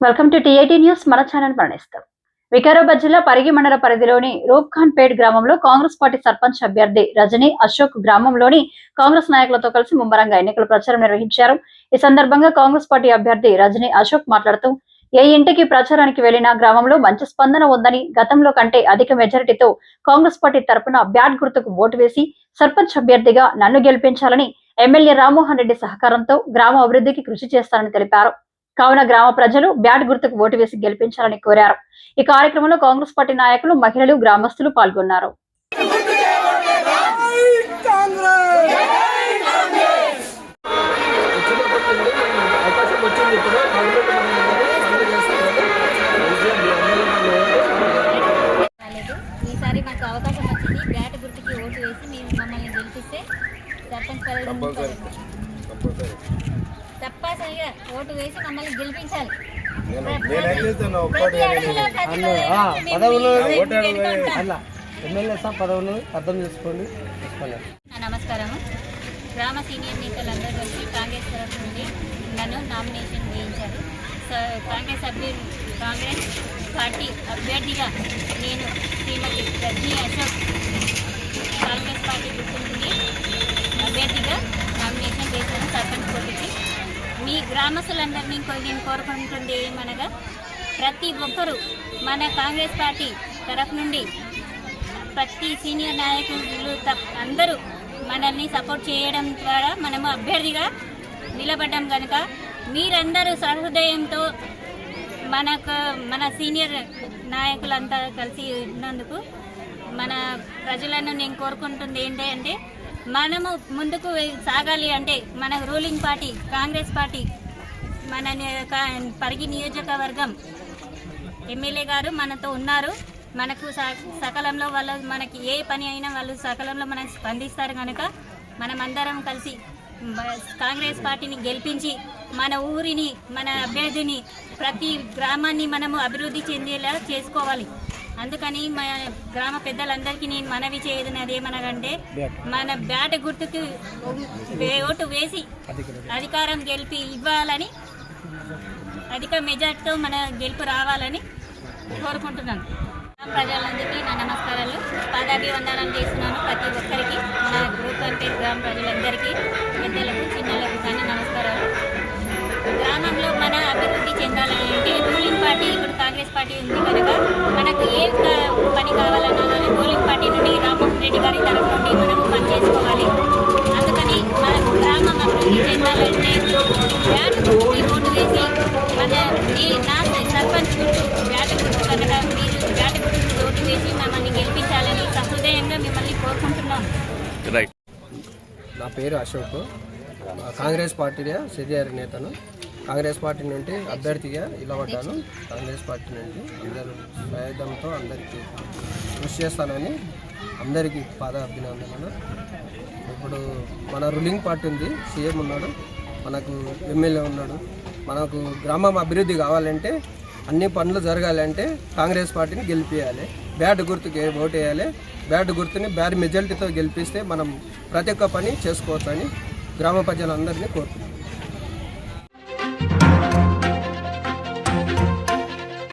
Welcome to TIT news మన channel మరణిస్తాం. వికారాబాద్ జిల్లా పరిగి మండల పరిధిలోని రూప్ఖాన్పేట్ గ్రామంలో కాంగ్రెస్ పార్టీ సర్పంచ్ అభ్యర్థి రజని అశోక్ గ్రామంలోని కాంగ్రెస్ నాయకులతో కలిసి ముమ్మరంగా ఎన్నికల ప్రచారం నిర్వహించారు. ఈ సందర్భంగా కాంగ్రెస్ పార్టీ అభ్యర్థి రజని అశోక్ మాట్లాడుతూ ఏ ఇంటికి ప్రచారానికి వెళ్ళినా గ్రామంలో మంచి స్పందన ఉందని గతంలో కంటే అధిక మెజారిటీతో కాంగ్రెస్ పార్టీ తరపున బ్యాట్ గుర్తుకు ఓటు వేసి సర్పంచ్ అభ్యర్థిగా నన్ను గెలిపించాలని ఎమ్మెల్యే రామ్మోహన్ రెడ్డి సహకారంతో గ్రామ అభివృద్ధికి కృషి చేస్తారని తెలిపారు. కావున గ్రామ ప్రజలు బ్యాట్ గుర్తుకు ఓటు వేసి గెలిపించాలని కోరారు. ఈ కార్యక్రమంలో కాంగ్రెస్ పార్టీ నాయకులు మహిళలు గ్రామస్తులు పాల్గొన్నారు. ఈసారి మాకు అవకాశం వచ్చింది. బ్యాట్ గుర్తుకి ఓటు వేసి మీరు మమ్మల్ని గెలిపిస్తే సర్పంచ్ ఓటు వేసి మమ్మల్ని గెలిపించాలి. ఎమ్మెల్యే సార్ పదవులు అర్థం చేసుకోండి. నమస్కారం గ్రామ సీనియర్ నేతలందరూ కలిసి కాంగ్రెస్ తరఫు నుండి నన్ను నామినేషన్ వేయించారు కాంగ్రెస్ అభ్యర్థి కాంగ్రెస్ పార్టీ అభ్యర్థిగా నేను శ్రీమతి రజనీ అశోక్ కాంగ్రెస్ పార్టీ గుర్తుంటుంది అభ్యర్థిగా నామినేషన్ చేశాను సర్పంచ్ పోటీకి మీ గ్రామస్తులందరినీ కో- నేను కోరుకుంటుంది ఏమనగా ప్రతి ఒక్కరూ మన కాంగ్రెస్ పార్టీ తరఫు నుండి ప్రతి సీనియర్ నాయకులు అందరూ మనల్ని సపోర్ట్ చేయడం ద్వారా మనము అభ్యర్థిగా నిలబడ్డాం కనుక మీరందరూ సహృదయంతో మనకు మన సీనియర్ నాయకులంతా కలిసి ఉన్నందుకు మన ప్రజలను నేను కోరుకుంటుంది ఏంటి అంటే మనము ముందుకు సాగాలి అంటే మన రూలింగ్ పార్టీ కాంగ్రెస్ పార్టీ మన పరిగి నియోజకవర్గం ఎమ్మెల్యే గారు మనతో ఉన్నారు. మనకు స- సకాలంలో వాళ్ళు మనకి ఏ పని అయినా వాళ్ళు సకాలంలో మనకు స్పందిస్తారు కనుక మనమందరం కలిసి కాంగ్రెస్ పార్టీని గెలిపించి మన ఊరిని మన అభ్యర్థిని ప్రతి గ్రామాన్ని మనము అభివృద్ధి చెందేలా చేసుకోవాలి. అందుకని మన గ్రామ పెద్దలందరికీ నేను మనవి చేయదన్నది ఏమనగంటే మన బ్యాట్ గుర్తుకు ఓటు వేసి అధికారం గెలిపి ఇవ్వాలని అధిక మెజార్టీతో మన గెలుపు రావాలని కోరుకుంటున్నాను. ప్రజలందరికీ నా నమస్కారాలు. పాదాభివందనాలు చేస్తున్నాను ప్రతి ఒక్కరికి. మన గ్రూప్ అంటే గ్రామ ప్రజలందరికీ పెద్దలకు చిన్నలకు కానీ నమస్కారాలు. గ్రామంలో మన అభివృద్ధి చెందాలంటే రూలింగ్ పార్టీ ఇప్పుడు కాంగ్రెస్ పార్టీ ఉంది కనుక రెడ్డి గారి తరఫు నుండి మనము పనిచేసుకోవాలి అందుకని మన గ్రామం అభివృద్ధి చెందాలంటే బ్యాట్ గుర్తుకి ఓటు వేసి మన ఈ నా సర్పంచ్ గుర్తు బ్యాట్ గుర్తు కనుక మీరు బ్యాట్ గుర్తుకి ఓటు వేసి మమ్మల్ని గెలిపించాలని సహృదయంగా మిమ్మల్ని కోరుకుంటున్నాం. నా పేరు అశోక్. కాంగ్రెస్ పార్టీ సీనియర్ నేతను. కాంగ్రెస్ పార్టీ నుండి అభ్యర్థిగా నిలబడ్డాను. కాంగ్రెస్ పార్టీ నుండి అందరూ ప్రయత్నంతో అందరికీ కృషి చేస్తానని అందరికీ పాద అభినందనలు ఇప్పుడు మన రూలింగ్ పార్టీ ఉంది సీఎం ఉన్నాడు మనకు ఎమ్మెల్యే ఉన్నాడు. మనకు గ్రామం అభివృద్ధి కావాలంటే అన్ని పనులు జరగాలంటే కాంగ్రెస్ పార్టీని గెలిపించాలి బ్యాట్ గుర్తుకి ఓటు వేయాలి. బ్యాట్ గుర్తుని బ్యాడ్ మెజారిటీతో గెలిపిస్తే మనం ప్రతి ఒక్క పని చేసుకోవచ్చని గ్రామ ప్రజలందరినీ కోరుతున్నాం.